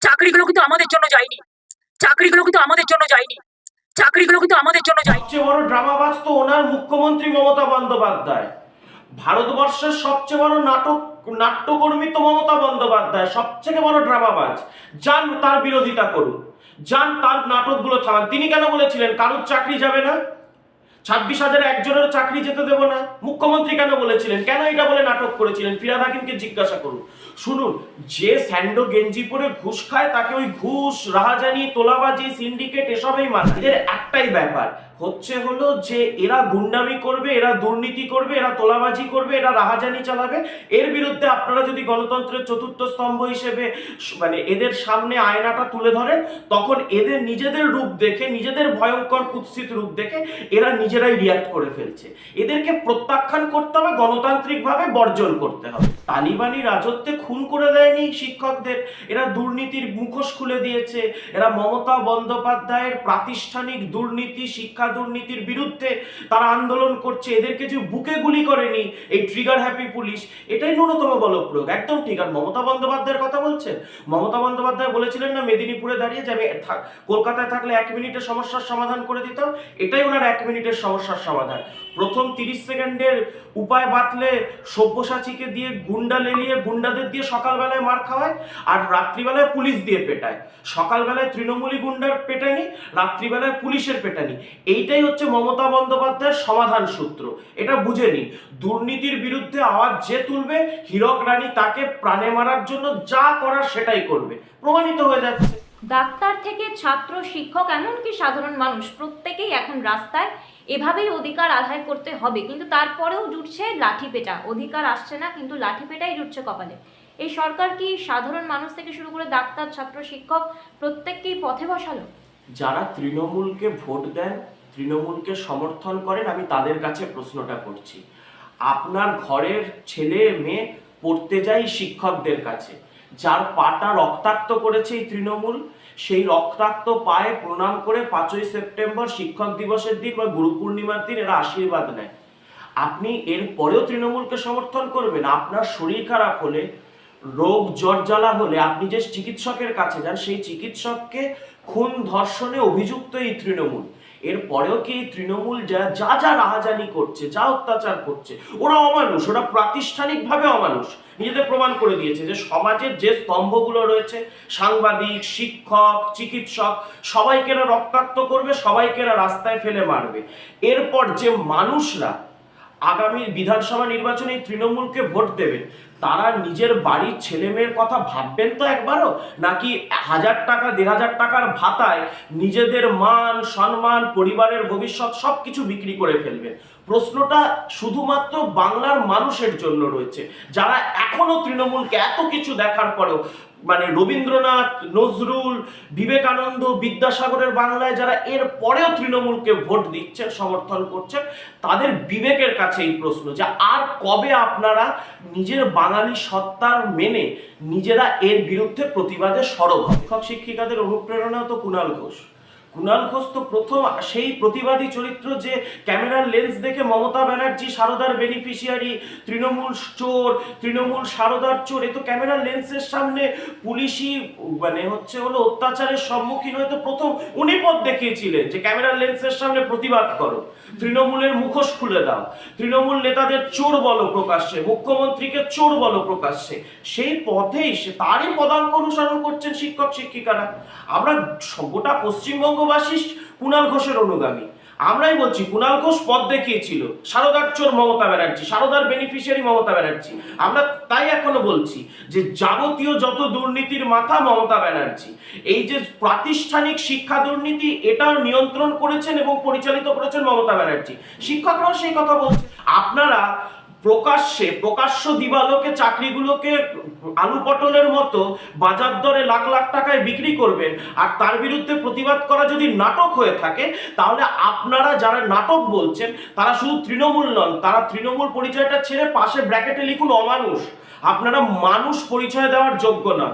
চাকরিগুলো কিন্তু আমাদের জন্য যায়নি। চাকরিগুলো কিন্তু আমাদের জন্য যায়নি। চাকরিগুলো কিন্তু আমাদের জন্য যায়নি। সবচেয়ে বড় ড্রামাবাজ তো ওনার মুখ্যমন্ত্রী মমতা বন্দ্যোপাধ্যায়। ভারতবর্ষের সবচেয়ে বড় নাটক, নাট্যকর্মী তো মমতা বন্দ্যোপাধ্যায়। সবচেয়ে বড় ড্রামাবাজ যান তার বিরোধিতা করুন। যান তার নাটকগুলো থামান তিনি কেন বলেছিলেন, কারোর চাকরি যাবে না? ছাব্বিশ হাজার একজনের চাকরি যেতে দেবো না। মুখ্যমন্ত্রী কেন বলেছিলেন? কেন এটা বলে নাটক করেছিলেন? ফিরাদ হাকিমকে জিজ্ঞাসা করুন। শুনুন, যে স্যান্ডো গেঞ্জি পরে ঘুষ খায়, তাকে ওই ঘুষ, রাহাজানি, তোলাবাজি, সিন্ডিকেট, এসবই মানে এদের একটাই ব্যাপার। হচ্ছে হলো যে এরা গুন্ডামি করবে, এরা দুর্নীতি করবে, এরা তোলাবাজি করবে, এরা রাহাজানি চালাবে। এর বিরুদ্ধে আপনারা যদি গণতন্ত্রের চতুর্থ স্তম্ভ হিসেবে মানে এদের সামনে আয়নাটা তুলে ধরেন, তখন এদের নিজেদের রূপ দেখে, নিজেদের ভয়ঙ্কর কুৎসিত রূপ দেখে, এরা নিজেরাই রিয়াক্ট করে ফেলছে। এদেরকে প্রত্যাখ্যান করতে হবে, গণতান্ত্রিকভাবে বর্জন করতে হবে। তালিবানি রাজত্বে খুন করে দেয়নি শিক্ষকদের। এরা দুর্নীতির মুখোশ খুলে দিয়েছে। এরা মমতা বন্দ্যোপাধ্যায়ের প্রাতিষ্ঠানিক দুর্নীতি, শিক্ষা দুর্নীতির বিরুদ্ধে তারা আন্দোলন করছে। এদেরকে যে বুকে গুলি করেনি এই ট্রিগার হ্যাপি পুলিশ এটাই ন্যূনতম বলপ্রয়োগ। একদম ঠিক। আর মমতা বন্দ্যোপাধ্যায়ের কথা বলছেন? মমতা বন্দ্যোপাধ্যায় বলেছিলেন না মেদিনীপুরে দাঁড়িয়ে যে আমি কলকাতায় থাকলে এক মিনিটে সমস্যার সমাধান করে দিতাম? এটাই ওনার এক মিনিটের সমস্যার সমাধান। প্রথম তিরিশ সেকেন্ডের উপায় বাতলে সব্যসাচীকে দিয়ে গুন্ডা লেলিয়ে গুন্ডাদের দিয়ে সকালবেলায় মার খাওয়ায় আর রাত্রিবেলায় পুলিশ দিয়ে পেটায়। সকালবেলায় তৃণমূলী গুন্ডার পেটানি রাত্রিবেলায় পুলিশের পেটানি এইটাই হচ্ছে মমতা বন্দ্যোপাধ্যায়ের সমাধান সূত্র। এটা বুঝে নিন। দুর্নীতির বিরুদ্ধে আওয়াজ যে তুলবে, হীরক রানী তাকে প্রাণে মারার জন্য যা করার সেটাই করবে। প্রমাণিত হয়ে যাচ্ছে। ডাক্তার থেকে ছাত্র, শিক্ষক, এমনকি সাধারণ মানুষ প্রত্যেকেই এখন রাস্তায় এভাবেই অধিকার আদায় করতে হবে। কিন্তু তারপরেও জুটছে লাঠি পেটা। অধিকার আসছে না, কিন্তু লাঠি পেটাই জুটছে কপালে। এই সরকার কি সাধারণ মানুষ থেকে শুরু করে ডাক্তার, ছাত্র, শিক্ষক প্রত্যেককেই পথে বসালো? যারা তৃণমূলকে ভোট দেন, তৃণমূলকে সমর্থন করেন, আমি তাদের কাছে প্রশ্নটা করছি। আপনার ঘরের ছেলে, মেয়ে পড়তে যায় শিক্ষকদের কাছে। যার পাটা রক্তাক্ত করেছে এই তৃণমূল, সেই রক্তাক্ত পায়ে প্রণাম করে পাঁচই সেপ্টেম্বর শিক্ষক দিবসের দিন বা গুরু পূর্ণিমার দিন এরা আশীর্বাদ নেয়। আপনি এর পরেও তৃণমূলকে সমর্থন করবেন। আপনার শরীর খারাপ হলে, রোগ জ্বর জ্বালা হলে আপনি যে চিকিৎসকের কাছে যান, সেই চিকিৎসককে খুন ধর্ষণে অভিযুক্ত এই তৃণমূল। এর পরেও কি তৃণমূল যা যা যা রাহাজানি করছে, যা অত্যাচার করছে ওরা অমানুষ, ওরা প্রাতিষ্ঠানিকভাবে অমানুষ। নিজেদের প্রমাণ করে দিয়েছে যে সমাজের যে স্তম্ভগুলো রয়েছে, সাংবাদিক, শিক্ষক, চিকিৎসক, সবাইকে এরা রক্তাক্ত করবে, সবাইকে এরা রাস্তায় ফেলে মারবে। এরপর যে মানুষরা আগামী বিধানসভা নির্বাচনে তৃণমূলকে ভোট দেবেন তারা নিজের বাড়ির ছেলে মেয়ের কথা ভাববেন তো একবারও? নাকি হাজার টাকা, দেড় হাজার টাকার ভাতায় নিজেদের মান, সম্মান, পরিবারের ভবিষ্যৎ সব কিছু বিক্রি করে ফেলবেন? প্রশ্নটা শুধুমাত্র বাংলার মানুষের জন্য রয়েছে। যারা এখনও তৃণমূলকে এত কিছু দেখার পরেও মানে রবীন্দ্রনাথ, নজরুল, বিবেকানন্দ, বিদ্যাসাগরের বাংলায় যারা এর পরেও তৃণমূলকে ভোট দিচ্ছেন, সমর্থন করছেন, তাদের বিবেকের কাছে এই প্রশ্ন যে আর কবে আপনারা নিজের বাঙালি সত্তার মেনে নিজেরা এর বিরুদ্ধে প্রতিবাদে সরব শিক্ষক শিক্ষিকাদের অনুপ্রেরণা তো কুণাল ঘোষ। কুণাল ঘোষ তো প্রথম সেই প্রতিবাদী চরিত্র যে ক্যামেরার লেন্স দেখে মমতা ব্যানার্জি সারদার বেনিফিশিয়ারি, তৃণমূল চোর, তৃণমূল সারদার চোর, এ তো ক্যামেরার লেন্সের সামনে পুলিশি মানে হচ্ছে হলো অত্যাচারের সম্মুখীন হয়ে তো প্রথম উনি পথ দেখিয়েছিলেন যে ক্যামেরার লেন্সের সামনে প্রতিবাদ করো। তৃণমূলের মুখোশ খুলে দাও। তৃণমূল নেতাদের চোর বলো প্রকাশ্যে, মুখ্যমন্ত্রীকে চোর বলো প্রকাশ্যে। সেই পথেই সে তারই পদাঙ্ক অনুসরণ করছেন শিক্ষক শিক্ষিকারা আমরা গোটা পশ্চিমবঙ্গবাসী কুণাল ঘোষের অনুগামী। আমরাই বলছি কুণাল ঘোষ পথ দেখিয়েছিল। সারদার চোর মমতা ব্যানার্জি, সারদার বেনিফিশিয়ারি মমতা ব্যানার্জি। আমরা তাই এখনও বলছি যে, যাবতীয় যত দুর্নীতির মাথা মমতা ব্যানার্জি, এই যে প্রাতিষ্ঠানিক শিক্ষা দুর্নীতি এটাও নিয়ন্ত্রণ করেছেন এবং পরিচালিত করেছেন মমতা ব্যানার্জি। শিক্ষকরাও সেই কথা বলছে। আপনারা প্রকাশ্যে, প্রকাশ্য দিবালোকে চাকরিগুলোকে আলু পটলের মতো বাজার দরে লাখ লাখ টাকায় বিক্রি করবেন আর তার বিরুদ্ধে প্রতিবাদ করা যদি নাটক হয়ে থাকে, তাহলে আপনারা যারা নাটক বলছেন, তারা শুধু তৃণমূল নন, তারা তৃণমূল পরিচয়টা ছেড়ে পাশে ব্র্যাকেটে লিখুন অমানুষ। আপনারা মানুষ পরিচয় দেওয়ার যোগ্য নন